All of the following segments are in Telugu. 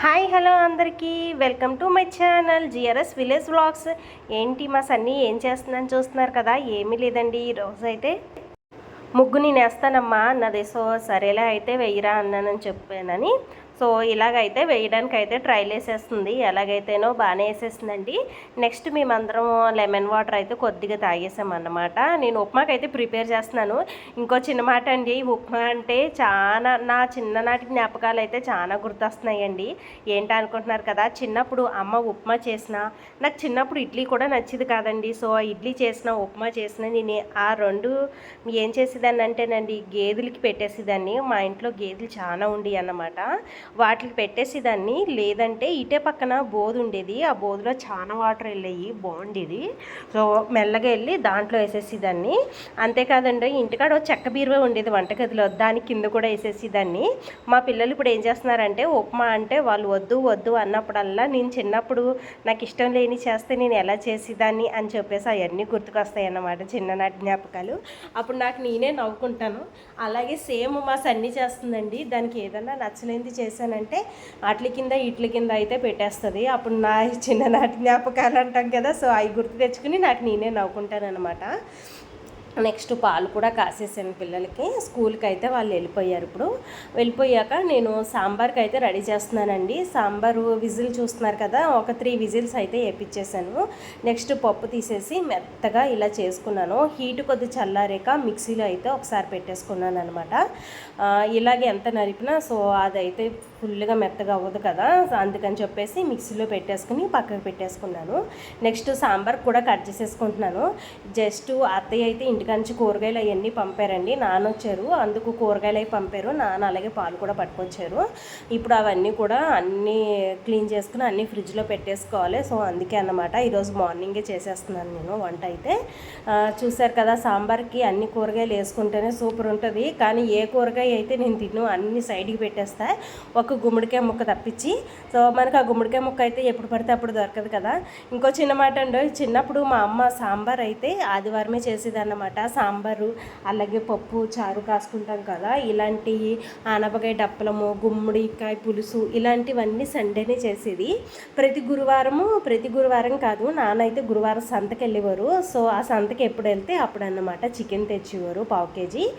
హాయ్ హలో అందరికీ. Welcome to my channel GRS village vlogs. ఏంటి మా సన్నీ ఏం చేస్తున్నాను చూస్తున్నారు కదా? ఏమీ లేదండి ఈరోజు అయితే ముగ్గు నేను వేస్తానమ్మా అన్నది సరేలే అయితే వెయ్యిరా అన్నానని చెప్పానని సో ఇలాగైతే వేయడానికి అయితే ట్రైల్ వేసేస్తుంది. ఎలాగైతేనో బాగానే వేసేసిందండి నెక్స్ట్ మేమందరం లెమన్ వాటర్ అయితే కొద్దిగా తాగేసామన్నమాట. నేను ఉప్మాకి అయితే ప్రిపేర్ చేస్తున్నాను. ఇంకో చిన్న మాట అండి ఉప్మా అంటే చాలా నా చిన్ననాటి జ్ఞాపకాలు అయితే చాలా గుర్తొస్తున్నాయండి. ఏంటి అనుకుంటున్నారు కదా చిన్నప్పుడు అమ్మ ఉప్మా చేసిన నాకు చిన్నప్పుడు ఇడ్లీ కూడా నచ్చేది కాదండి. సో ఆ ఇడ్లీ చేసిన ఉప్మా చేసిన నేను ఆ రెండు ఏం చేసేదాన్ని అంటేనండి గేదెలకి పెట్టేసేదాన్ని. మా ఇంట్లో గేదెలు చాలా ఉండి అన్నమాట. వాటికి పెట్టేసేదాన్ని లేదంటే ఇటే పక్కన బోధు ఉండేది. ఆ బోధులో చాలా వాటర్ వెళ్ళాయి బాగుండేది సో మెల్లగా వెళ్ళి దాంట్లో వేసేసేదాన్ని అంతేకాదండి ఇంటికాడ చెక్క బీరువా ఉండేది వంటగదిలో. దాని కింద కూడా వేసేసేదాన్ని మా పిల్లలు ఇప్పుడు ఏం చేస్తున్నారంటే ఉప్మా అంటే వాళ్ళు వద్దు వద్దు అన్నప్పుడల్లా నేను చిన్నప్పుడు నాకు ఇష్టం లేని చేస్తే నేను ఎలా చేసేదాన్ని? అని చెప్పేసి అవన్నీ గుర్తుకొస్తాయి అన్నమాట చిన్ననాటి జ్ఞాపకాలు. అప్పుడు నాకు నేనే నవ్వుకుంటాను. అలాగే సేమ్ మా సన్ని చేస్తుందండి. దానికి ఏదన్నా నచ్చలేనిది చేశానంటే అట్ల కింద ఇట్ల కింద అయితే పెట్టేస్తుంది. అప్పుడు నా చిన్ననాటి జ్ఞాపకాలు అంటాం కదా సో అవి గుర్తు తెచ్చుకుని నాకు నేనే నవ్వుకుంటాను అనమాట నెక్స్ట్ పాలు కూడా కాసేసాను పిల్లలకి. స్కూల్కి అయితే వాళ్ళు వెళ్ళిపోయారు ఇప్పుడు. వెళ్ళిపోయాక నేను సాంబార్కి అయితే రెడీ చేస్తున్నానండి. సాంబారు విజిల్ చూస్తున్నారు కదా ఒక త్రీ విజిల్స్ అయితే వేపించేసాను నెక్స్ట్ పప్పు తీసేసి మెత్తగా ఇలా చేసుకున్నాను. హీట్ కొద్ది చల్లారాక మిక్సీలో అయితే ఒకసారి పెట్టేసుకున్నాను అనమాట ఇలాగే ఎంత నరిపినా సో అదైతే ఫుల్గా మెత్తగా అవ్వదు కదా. అందుకని చెప్పేసి మిక్సీలో పెట్టేసుకుని పక్కకు పెట్టేసుకున్నాను. నెక్స్ట్ సాంబార్ కూడా కట్ చేసేసుకుంటున్నాను. జస్ట్ అత్తయ్య అయితే ఇంటికాంచి కూరగాయలు అవన్నీ పంపారండి. నాన్న వచ్చారు. అందుకు కూరగాయలు అవి పంపారు. నాన్న అలాగే పాలు కూడా పట్టుకొచ్చారు. ఇప్పుడు అవన్నీ కూడా అన్నీ క్లీన్ చేసుకుని అన్నీ ఫ్రిడ్జ్లో పెట్టేసుకోవాలి. సో అందుకే అన్నమాట ఈరోజు మార్నింగే చేసేస్తున్నాను నేను వంట అయితే. చూశారు కదా సాంబార్కి అన్ని కూరగాయలు వేసుకుంటేనే సూపర్ ఉంటుంది. కానీ ఏ కూరగాయ అయితే నేను తిను అన్ని సైడ్కి పెట్టేస్తా. ఒక గుమ్మడికాయ ముక్క తప్పించి. సో మనకు ఆ గుమ్మడికాయ ముక్క అయితే ఎప్పుడు పడితే అప్పుడు దొరకదు కదా. ఇంకో చిన్న మాట అండి. చిన్నప్పుడు మా అమ్మ సాంబార్ అయితే ఆదివారమే చేసేదన్నమాట. సాంబారు అలాగే పప్పు చారు కాసుకుంటాం కదా. ఇలాంటి ఆనపకాయ డప్పలము గుమ్మడికాయ పులుసు ఇలాంటివన్నీ సండేనే చేసేది. ప్రతి గురువారము ప్రతి గురువారం కాదు నాన్న అయితే గురువారం సంతకి వెళ్ళేవారు సో ఆ సంతకి ఎప్పుడు వెళ్తే అప్పుడు అన్నమాట చికెన్ తెచ్చేవారు పావు కేజీ.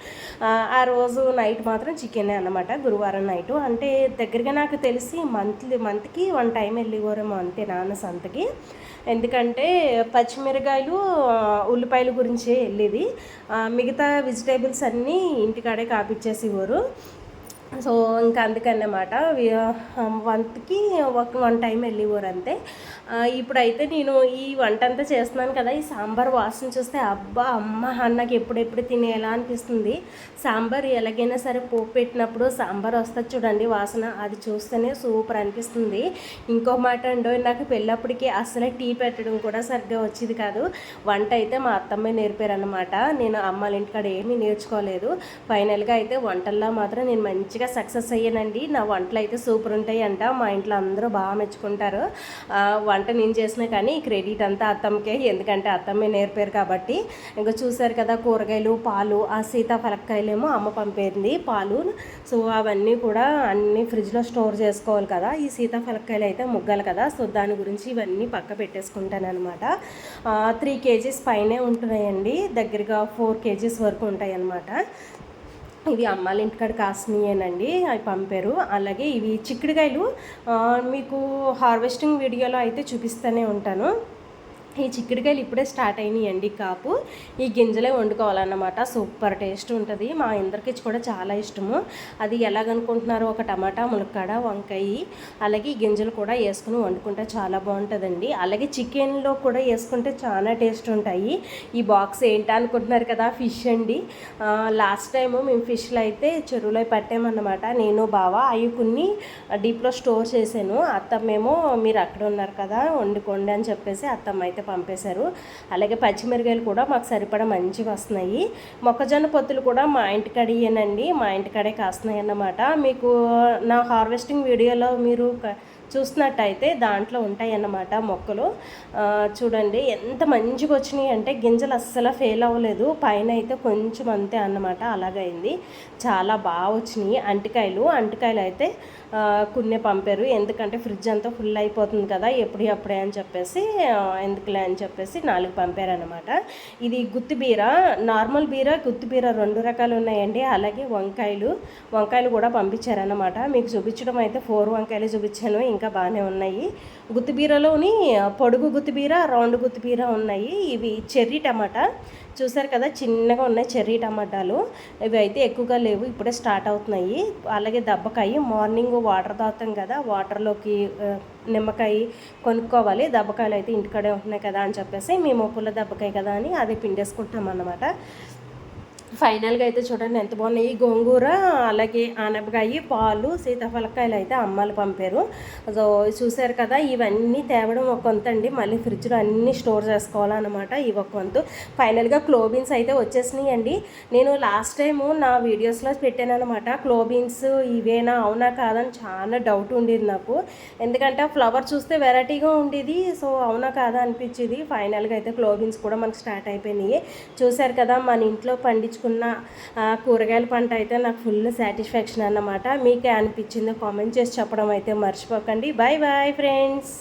ఆ, రోజు నైట్ మాత్రం చికెనే అన్నమాట గురువారం నైట్. అంటే దగ్గరగా నాకు తెలిసి మంత్లీ మంత్కి వన్ టైం వెళ్ళేవారేమో అంతే నాన్న సంతకి. ఎందుకంటే పచ్చిమిరకాయలు ఉల్లిపాయల గురించే వెళ్ళేది. మిగతా వెజిటేబుల్స్ అన్నీ ఇంటికాడే కాపిచ్చేసేవారు. సో ఇంకా అందుకన్నమాట వంతకి ఒక వన్ టైం వెళ్ళేవారు అంతే. ఇప్పుడైతే నేను ఈ వంట అంతా చేస్తున్నాను కదా ఈ సాంబార్ వాసన చూస్తే అబ్బా అమ్మ నాకు ఎప్పుడెప్పుడు తినేలా అనిపిస్తుంది. సాంబార్ ఎలాగైనా సరే పోపు పెట్టినప్పుడు సాంబార్ వస్తుంది చూడండి వాసన అది చూస్తేనే సూపర్ అనిపిస్తుంది. ఇంకో మాట అండో నాకు పెళ్ళప్పటికి అసలే టీ పెట్టడం కూడా సరిగ్గా వచ్చేది కాదు. వంట అయితే మా అత్తమ్మే నేర్పారనమాట నేను అమ్మాళ్ళ ఇంటికాడ ఏమీ నేర్చుకోలేదు. ఫైనల్గా అయితే వంటల్లో మాత్రం నేను మంచి మంచిగా సక్సెస్ అయ్యానండి. నా వంటలు అయితే సూపర్ ఉంటాయి అంట మా ఇంట్లో అందరూ బాగా మెచ్చుకుంటారు. వంట నేను చేసినా కానీ క్రెడిట్ అంతా అత్తమ్మకే. ఎందుకంటే అత్తమ్మే నేర్పారు కాబట్టి. ఇంకా చూశారు కదా కూరగాయలు పాలు ఆ సీతాఫలక్కాయలేమో అమ్మ పంపేది పాలు. సో అవన్నీ కూడా అన్ని ఫ్రిడ్జ్లో స్టోర్ చేసుకోవాలి కదా. ఈ సీతాఫలక్కాయలు అయితే ముగ్గాలి కదా. సో దాని గురించి ఇవన్నీ పక్క పెట్టేసుకుంటాను అనమాట త్రీ కేజీస్ పైనే ఉంటున్నాయండి. దగ్గరగా ఫోర్ కేజీస్ వరకు ఉంటాయి అన్నమాట ఇవి అమ్మాళ్ళ ఇంటికాడ కాసినయేనండి అవి పంపారు. అలాగే ఇవి చిక్కుడుకాయలు మీకు హార్వెస్టింగ్ వీడియోలో అయితే చూపిస్తూనే ఉంటాను. ఈ చిక్కుడుకాయలు ఇప్పుడే స్టార్ట్ అయినాయండి కాపు. ఈ గింజలే వండుకోవాలన్నమాట. సూపర్ టేస్ట్ ఉంటుంది. మా ఇందరికి కూడా చాలా ఇష్టము. అది ఎలాగనుకుంటున్నారు ఒక టమాటా ములక్కాడ వంకాయ అలాగే ఈ గింజలు కూడా వేసుకుని వండుకుంటే చాలా బాగుంటుందండి. అలాగే చికెన్లో కూడా వేసుకుంటే చాలా టేస్ట్ ఉంటాయి. ఈ బాక్స్ ఏంటి అనుకుంటున్నారు కదా ఫిష్ అండి. లాస్ట్ టైం మేము ఫిష్లు అయితే చెరువులో పట్టామన్నమాట. నేను బావా అవి కొన్ని డీప్లో స్టోర్ చేశాను. అత్తమ్మేమో మీరు అక్కడ ఉన్నారు కదా వండుకోండి అని చెప్పేసి అత్తమ్మ అయితే పంపేశారు. అలాగే పచ్చిమిరకాయలు కూడా మాకు సరిపడా మంచిగా వస్తున్నాయి. మొక్కజొన్న పొత్తులు కూడా మా ఇంటికాడేనండి. మా ఇంటికాడే కాస్తున్నాయి అన్నమాట మీకు నా హార్వెస్టింగ్ వీడియోలో మీరు చూసినట్టయితే దాంట్లో ఉంటాయి అన్నమాట మొక్కలు చూడండి ఎంత మంచిగా వచ్చినాయి అంటే గింజలు అస్సలు ఫెయిల్ అవ్వలేదు. పైన అయితే కొంచెం అంతే అన్నమాట అలాగైంది. చాలా బాగా వచ్చినాయి. అంటికాయలు అంటికాయలు అయితే కొన్ని పంపారు. ఎందుకంటే ఫ్రిడ్జ్ అంతా ఫుల్ అయిపోతుంది కదా ఎప్పుడు అప్పుడే అని చెప్పేసి ఎందుకులే అని చెప్పేసి నాలుగు పంపారనమాట ఇది గుత్తి బీర నార్మల్ బీర గుత్తి బీర రెండు రకాలు ఉన్నాయండి. అలాగే వంకాయలు వంకాయలు కూడా పంపించారన్నమాట. మీకు చూపించడం అయితే ఫోర్ వంకాయలు చూపించాను. ఇంకా బాగానే ఉన్నాయి. గుత్తిబీరలోని పొడుగు గుత్తిబీర రౌండ్ గుత్తిబీర ఉన్నాయి. ఇవి చెర్రీ టమాటా. చూసారు కదా చిన్నగా ఉన్నాయి చెర్రీ టమాటాలు. ఇవి అయితే ఎక్కువగా లేవు ఇప్పుడే స్టార్ట్ అవుతున్నాయి. అలాగే దబ్బకాయ మార్నింగ్ వాటర్ తాగుతాం కదా వాటర్లోకి నిమ్మకాయ కొనుక్కోవాలి. దబ్బకాయలు అయితే ఇంటికాడే ఉంటున్నాయి కదా అని చెప్పేసి మేము పుల్ల దబ్బకాయ కదా అని అది పిండేసుకుంటాం అన్నమాట. ఫైనల్గా అయితే చూడండి ఎంత బాగున్నాయి. గోంగూర అలాగే ఆనపకాయ పాలు సీతాఫలకాయలు అయితే అమ్మాలు పంపారు. సో చూశారు కదా ఇవన్నీ తేవడం ఒక వంత అండి. మళ్ళీ ఫ్రిడ్జ్లో అన్నీ స్టోర్ చేసుకోవాలన్నమాట ఇవి ఒక వంతు ఫైనల్గా క్లోబీన్స్ అయితే వచ్చేసినాయి అండి నేను లాస్ట్ టైము నా వీడియోస్లో పెట్టాను అనమాట క్లోబీన్స్ ఇవేనా అవునా కాదని చాలా డౌట్ ఉండేది నాకు. ఎందుకంటే ఆ ఫ్లవర్ చూస్తే వెరైటీగా ఉండేది. సో అవునా కాదా అనిపించేది. ఫైనల్గా అయితే క్లోబీన్స్ కూడా మనకు స్టార్ట్ అయిపోయినాయి. చూశారు కదా మన ఇంట్లో పండించుకున్న కూరగాయల పంట అయితే నాకు ఫుల్ సాటిస్ఫాక్షన్ అన్నమాట. మీకే అనిపించిందో కామెంట్ చేసి చెప్పడం అయితే మర్చిపోకండి. Bye bye friends.